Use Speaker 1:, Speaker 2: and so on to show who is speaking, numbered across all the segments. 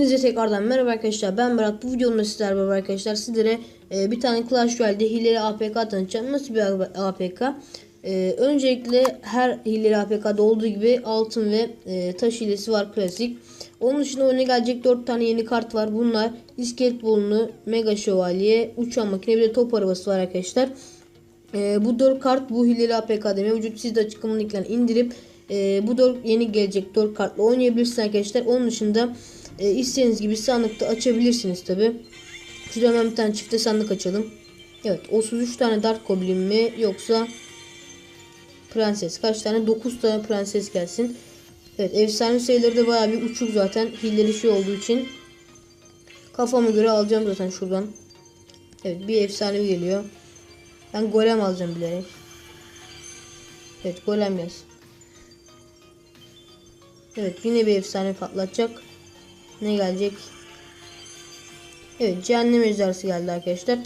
Speaker 1: Hepinize tekrardan merhaba arkadaşlar. Ben Berat. Bu videomda sizlerle beraber arkadaşlar sizlere e, bir tane Clash Royale'de hileli APK tanıtacağım. Nasıl bir APK? E, öncelikle her hileli APK'da olduğu gibi altın ve e, taş hilesi var klasik. Onun dışında oyuna gelecek 4 tane yeni kart var. Bunlar iskelet bolunu, mega şövalye, uçan makine bir de top arabası var arkadaşlar. E, bu 4 kart bu hileli APK'da mevcut. Siz de açıklamanın indirip e, bu 4 yeni gelecek 4 kartla oynayabilirsiniz arkadaşlar. Onun dışında e, istediğiniz gibi sandıkta açabilirsiniz tabi. Şurada hemen bir tane çifte sandık açalım. Evet 33 tane Dark Goblin mi yoksa Prenses kaç tane 9 tane prenses gelsin. Evet efsane sayıları da baya bir uçuk zaten hileli şey olduğu için. Kafama göre alacağım zaten şuradan. Evet bir efsanevi geliyor. Ben golem alacağım bilerek. Evet golem gelsin. Evet yine bir efsane patlatacak. Ne gelecek? Evet cehennem ejderhası geldi arkadaşlar.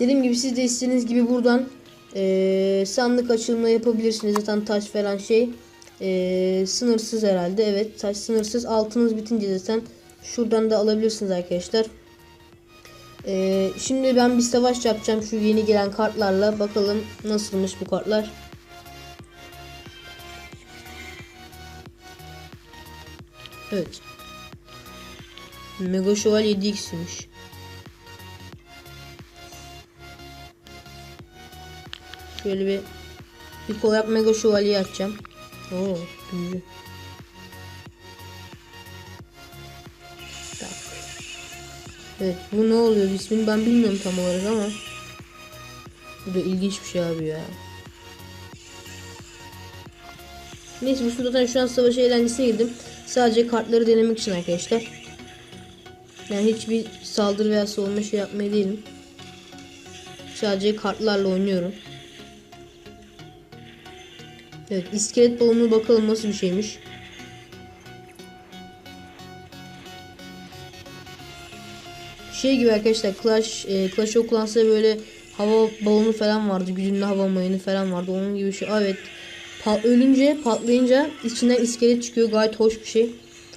Speaker 1: Dediğim gibi siz de istediğiniz gibi buradan e, sandık açılımı yapabilirsiniz. Zaten taş falan şey e, sınırsız herhalde. Evet taş sınırsız. Altınız bitince zaten şuradan da alabilirsiniz arkadaşlar. E, şimdi ben bir savaş yapacağım şu yeni gelen kartlarla. Bakalım nasılmış bu kartlar. Evet. Mega Şövalye 7x'miş. Şöyle bir ilk olarak Mega Şövalye açacağım. Oo, büyücü. Evet, bu ne oluyor ismini ben bilmiyorum tam olarak ama bu da ilginç bir şey abi ya. Neyse bu zaten şu an savaş eğlencesine girdim. Sadece kartları denemek için arkadaşlar. Yani hiçbir saldırı veya savunma şey yapmaya değilim. Sadece kartlarla oynuyorum. Evet iskelet balonu bakalım nasıl bir şeymiş. Şey gibi arkadaşlar Clash, e, Clash of böyle hava balonu falan vardı. Güdümlü hava mayını falan vardı. Onun gibi bir şey. Evet. Pat ölünce patlayınca içinden iskelet çıkıyor. Gayet hoş bir şey.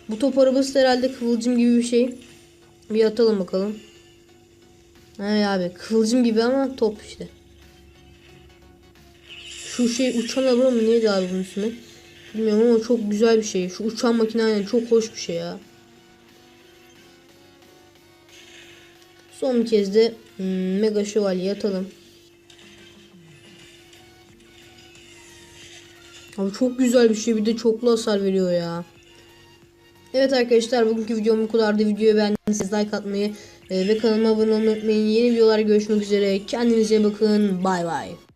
Speaker 1: Bu top arabası da herhalde kıvılcım gibi bir şey. Bir atalım bakalım. Hay abi kıvılcım gibi ama top işte. Şu şey uçan araba mı neydi abi bunun ismi? Bilmiyorum ama çok güzel bir şey. Şu uçan makine aynen çok hoş bir şey ya. Son bir kez de hmm, Mega Şövalye atalım. Abi çok güzel bir şey bir de çoklu hasar veriyor ya. Evet arkadaşlar bugünkü videom bu kadardı. Videoyu beğendiyseniz like atmayı e, ve kanalıma abone olmayı unutmayın. Yeni videolar görüşmek üzere. Kendinize bakın. Bay bay.